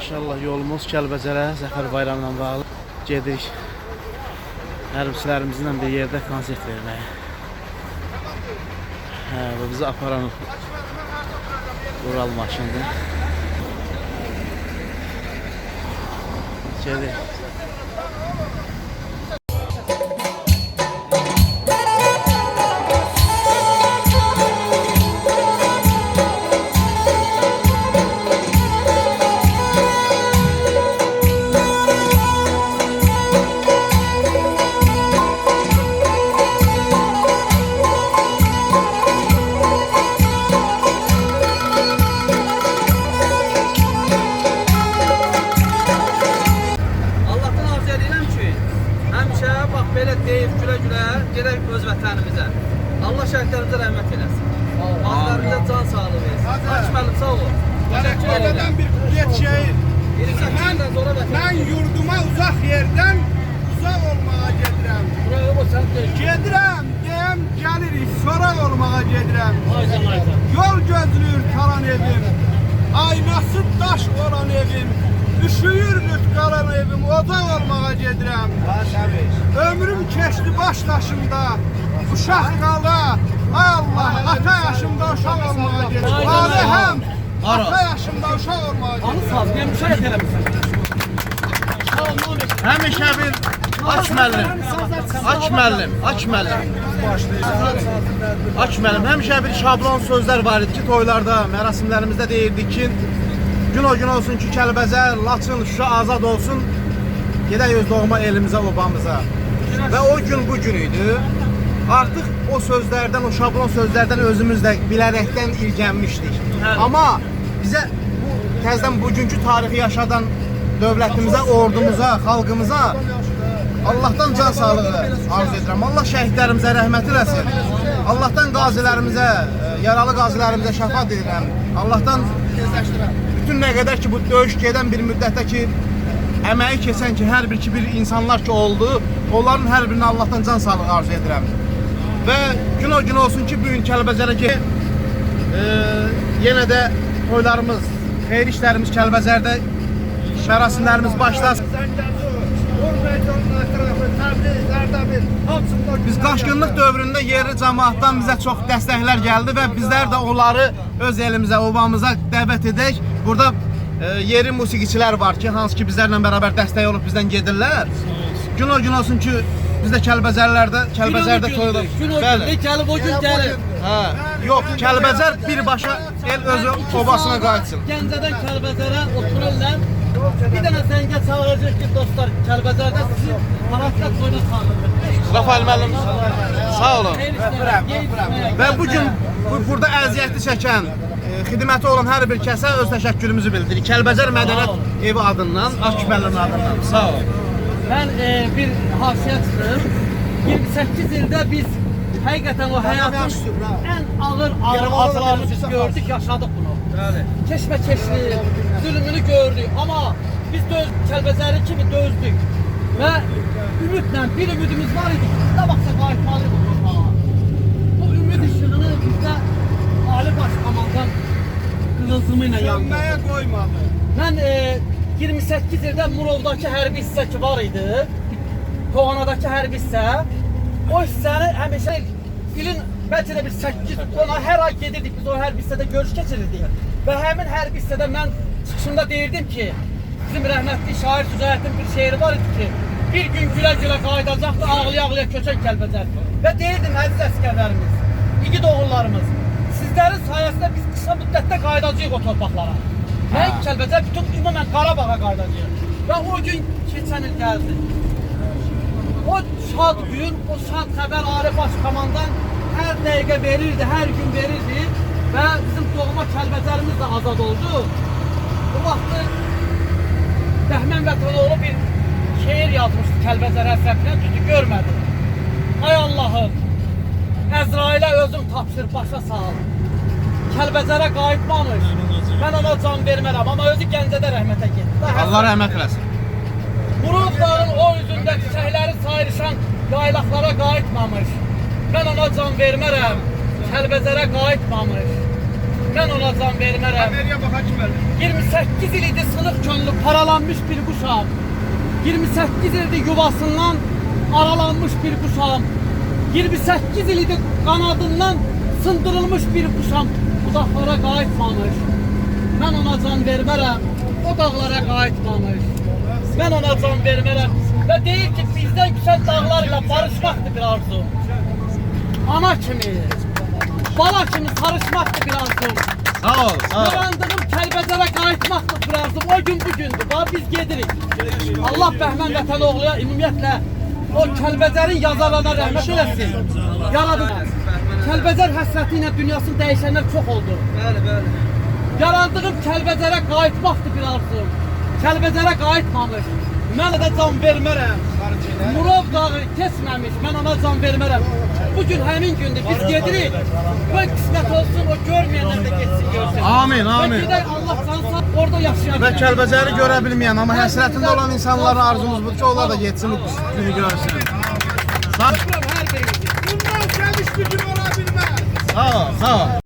İnşallah yolumuz Kəlbəcərə Zəfər bayramla bağlı gedirik. Hərbiçilərimizlə bir yerdə konsert verməyə. Bu bizi aparan Ural maşındır. Gedirik. Edirəm. bir get şehir. 28 ildən sonra Ben vətən. yurduma uzak yerden uzak olmaya gedirəm. Gedirəm, deyəm gəlirik, sorak olmaya gedirəm. Yol gözlür taran evim, aynası daş olan evim, üşüyür qalan evim, ocaq olmağa gedirəm. Ömrüm keçdi baş daşımda, uşaq qala, Allah, ata yaşımda uşaq olmağa gedirəm. Alihəm, ata yaşımda uşaq olmağa. Anı saz, ben müşahit eləmişsən. Həmişə bir aç müəllim. Aç müəllim, aç müəllim. Aç müəllim, həmişə bir şablon sözlər var idi ki, toylarda, mərasimlərimizdə deyirdik ki, gün o gün olsun ki, Kəlbəzər, Laçın, Şuşa azad olsun. Gedək öz doğma elimizə, obamıza. Və o gün bu gün idi. Artıq o sözlərdən, o şablon sözlərdən özümüz də bilərəkdən irgənmişdik. Amma bizə bu təzədən bugünkü tarixi yaşadan dövlətimizə, ordumuza, xalqımıza Allahdan can sağlığı arzu edirəm. Allah şəhidlərimizə rəhmət eləsin. Allahdan qazilərimizə, e, yaralı qazilərimizə şəfa dilirəm. Allahdan bütün nə qədər ki bu döyüş gedən bir müddətdə ki əməyi keçən ki hər bir ki bir insanlar ki oldu, onların hər birinə Allahdan can sağlığı arzu edirəm. Və gün o gün olsun ki bu gün Kəlbəcərə ki e, yenə də toylarımız, xeyir işlərimiz Kəlbəcərdə mərasimlərimiz başlasın. Biz qaşqınlıq dövründə yerli cəmaatdan bizə çox dəstəklər gəldi və bizlər də onları öz elimizə, obamıza dəvət edək. Burada e, yerli musiqiçilər var ki, hansı ki bizlərlə bərabər dəstək olub bizdən gedirlər. Gün o gün olsun ki, biz də Kəlbəzərlərdə, Kəlbəzərdə toyda. Gün o gün, gəlib o gün gəlir. Hə, yox, Kəlbəzər birbaşa el özü obasına qayıtsın. Gəncədən Kəlbəzərə otururlar. Bir dənə zəngə çağıracaq ki, dostlar, Kəlbəzərdə sizi Maratla toyuna çağırır. Rafael müəllim, sağ olun. Və bu gün bu, burada əziyyətli çəkən, e, xidməti olan hər bir kəsə öz təşəkkürümüzü bildiririk. Kəlbəzər Mədəniyyət Evi adından, Akbəlin adından. Sağ olun. Ben e, bir hafıya çıxdım. 28 ildə biz həqiqətən o həyatın ən ağır acılarını biz gördük, yaşadık bunu. Bəli. Keşməkeşli, zülmünü gördük. Amma biz döz, Kəlbəzəri kimi dözdük. Və ümidlə bir ümidimiz var idi. Ne vaxtsa qayıtmalıyıq bu. Bu ümid işığını bizdə Ali Baş Komandan qığılcımı ilə yandı. Sönməyə qoymadı. Mən e, 28 ildə Murovdakı hərbi hissə ki var idi. Toğanadakı hərbi hissə. O hissəni həmişə ilin bəlkə də bir 8 10 ay hər ay gedirdik biz o hərbi hissədə görüş keçirirdik. Və həmin hərbi hissədə mən çıxışımda deyirdim ki, bizim rəhmətli şair Süzayətin bir şeiri var idi ki, bir gün gülə-gülə qayıdacaqdı ağlaya-ağlaya köçək Kəlbəcər. Və deyirdim əziz əsgərlərimiz, igid oğullarımız, sizlərin sayəsində biz qısa müddətdə qayıdacağıq o torpaqlara. Nəinki Kəlbəcər, bütün ümumən Qarabağa qayıdacağıq. Və o gün keçən il gəldi. O şad gün, o şad xəbər Ali Baş Komandan hər dəqiqə verirdi, hər gün verirdi və bizim doğma Kəlbəcərimiz də azad oldu. Bu vaxtı Bəhmən Vətənoğlu bir şeir yazmışdı Kəlbəcər həsrətinə, düzü görmədim. Ay Allahım, Əzrailə özüm tapşır başa sal. Kəlbəcərə qayıtmamış. Mən ona can vermərəm, amma özü Gəncədə rəhmətə getdi. Allah rəhmət eləsin. Murad dağın o üzündə çiçəkləri sayrışan yaylaqlara qayıtmamış. Mən ona can vermərəm, Kəlbəzərə qayıtmamış. Mən ona can vermərəm. Nereye bak Hacı Bey? 28 il idi sınıq könlü paralanmış bir quşam. 28 ildir yuvasından aralanmış bir quşam. 28 il idi qanadından sındırılmış bir quşam. Uzaqlara qayıtmamış. Mən ona can vermərəm. O dağlara qayıtmamış. Mən ona can vermərəm. Və deyir ki, bizdən yüksək dağlar ilə barışmaqdır bir arzu. Ana kimi, bala kimi sarışmaqdır bir arzu. Sağ ol, sağ ol. Yarandığım Kəlbəcərə qayıtmaqdır bir arzum. O gün bu gündür. Bax biz gedirik. Allah Bəhmən Vətən oğluya ümumiyyətlə o Kəlbəcərin yazarlarına rəhmət eləsin. Yaradı. Kəlbəcər həsrəti ilə dünyasını dəyişənlər çox oldu. Bəli, bəli. Yarandığım Kəlbəcərə qayıtmaqdır bir arzum. Kəlbəcərə qayıtmamış. Mən də can vermərəm. Murov dağı keçməmiş. Mən ona can vermərəm. Bu gün həmin gündür. Biz gedirik. Və qismət olsun o görməyənlər də getsin görsün. Amin, amin. gedək Allah cansa orada yaşayan. Və Kəlbəcəri görə bilməyən, amma həsrətində olan insanların arzumuz budur ki, onlar da getsin bu günü görsün. Sağ, Hər birimiz. Bundan seviş bir gün olabilmez. sağ ol, sağ ol.